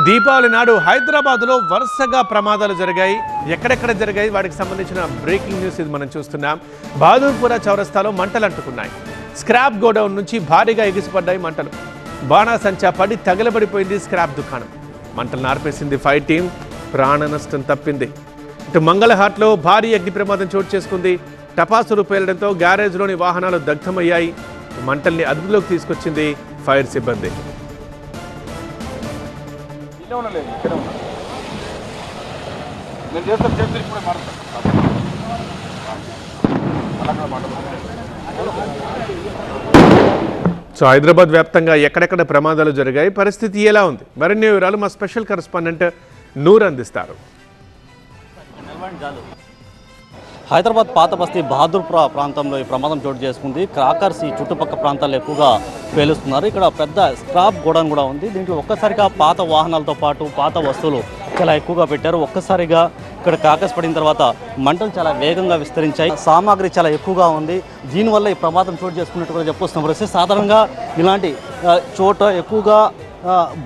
దీపావళి నాడు హైదరాబాద్లో వరుసగా ప్రమాదాలు జరిగాయి. ఎక్కడెక్కడ జరిగాయి? వాటికి సంబంధించిన బ్రేకింగ్ న్యూస్ ఇది మనం చూస్తున్నాం. బహదూర్పుర చౌరస్తాలో మంటలు అంటుకున్నాయి. స్క్రాప్ గోడౌన్ నుంచి భారీగా ఎగిసిపడ్డాయి మంటలు. బాణాసంచా పడి తగలబడిపోయింది స్క్రాప్ దుకాణం. మంటలు నార్పేసింది ఫైర్ టీం. ప్రాణ నష్టం తప్పింది. ఇటు మంగళహాట్లో భారీ అగ్ని ప్రమాదం చోటు చేసుకుంది. టపాసులు పేలడంతో గ్యారేజ్లోని వాహనాలు దగ్ధమయ్యాయి. మంటల్ని అదుపులోకి తీసుకొచ్చింది ఫైర్ సిబ్బంది. ఉండలేదు ఇక్కడే ఉన్నా. నేను చేస్తాను చేస్తే ఇప్పుడే అలా సో హైదరాబాద్ వ్యాప్తంగా ఎక్కడెక్కడ ప్రమాదాలు జరిగాయి పరిస్థితి ఎలా ఉంది? మరిన్ని వివరాలు మా స్పెషల్ కరెస్పాండెంట్ నూర్ అందిస్తారు. హైదరాబాద్ పాత బస్తీ బహదూర్పుర ప్రాంతంలో ఈ ప్రమాదం చోటు చేసుకుంది. క్రాకర్స్ ఈ చుట్టుపక్కల ప్రాంతాల్లో ఎక్కువగా పేలుస్తున్నారు. ఇక్కడ పెద్ద స్క్రాప్ గోడౌన్ కూడా ఉంది. దీంట్లో ఒక్కసారిగా పాత వాహనాలతో పాటు పాత వస్తువులు చాలా ఎక్కువగా పెట్టారు. ఒక్కసారిగా ఇక్కడ క్రాకర్స్ పడిన తర్వాత మంటలు చాలా వేగంగా విస్తరించాయి. సామాగ్రి చాలా ఎక్కువగా ఉంది. దీనివల్ల ఈ ప్రమాదం చోటు చేసుకున్నట్టు కూడా చెప్పొస్తున్న పరిస్థితి సాధారణంగా ఇలాంటి చోట ఎక్కువగా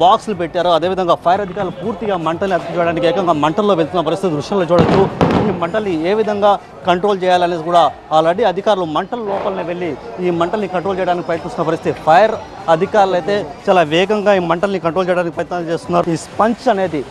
బాక్సులు పెట్టారు. అదేవిధంగా ఫైర్ అధికారులు పూర్తిగా మంటల్ని అదుపు చేయడానికి ఏకంగా మంటల్లో వెళ్తున్న పరిస్థితి దృశ్యంలో చూడొచ్చు. ఈ మంటల్ని ఏ విధంగా కంట్రోల్ చేయాలనేది కూడా ఆల్రెడీ అధికారులు మంటల లోపలనే వెళ్ళి ఈ మంటల్ని కంట్రోల్ చేయడానికి ప్రయత్నిస్తున్న పరిస్థితి. ఫైర్ అధికారులు అయితే చాలా వేగంగా ఈ మంటల్ని కంట్రోల్ చేయడానికి ప్రయత్నం చేస్తున్నారు. ఈ స్పంచ్ అనేది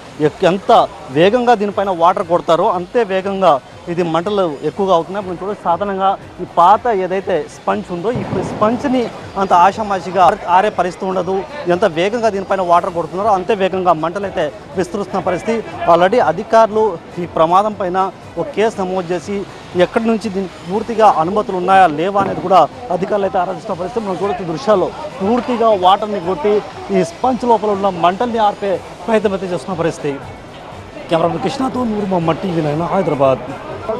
ఎంత వేగంగా దీనిపైన వాటర్ కొడతారో అంతే వేగంగా ఇది మంటలు ఎక్కువగా అవుతున్నాయి. ఇప్పుడు చూడండి సాధారణంగా ఈ పాత ఏదైతే స్పంచ్ ఉందో ఇప్పుడు స్పంచ్ని అంత ఆషామాషిగా ఆరే పరిస్థితి ఉండదు. ఎంత వేగంగా దీనిపైన వాటర్ కొడుతున్నారో అంతే వేగంగా మంటలు అయితే విస్తరిస్తున్న పరిస్థితి. ఆల్రెడీ అధికారులు ఈ ప్రమాదం పైన ఒక కేసు నమోదు చేసి ఎక్కడి నుంచి దీనికి పూర్తిగా అనుమతులు ఉన్నాయా లేవా అనేది కూడా అధికారులు అయితే ఆరాధిస్తున్న పరిస్థితి. మనం చూడొచ్చు దృశ్యాల్లో పూర్తిగా వాటర్ని కొట్టి ఈ స్పంచ్ లోపల ఉన్న మంటల్ని ఆర్పే ప్రయత్నం అయితే చేస్తున్న పరిస్థితి. కెమెరా కృష్ణతో నూరు మమ్మ టీవీ నైనా హైదరాబాద్.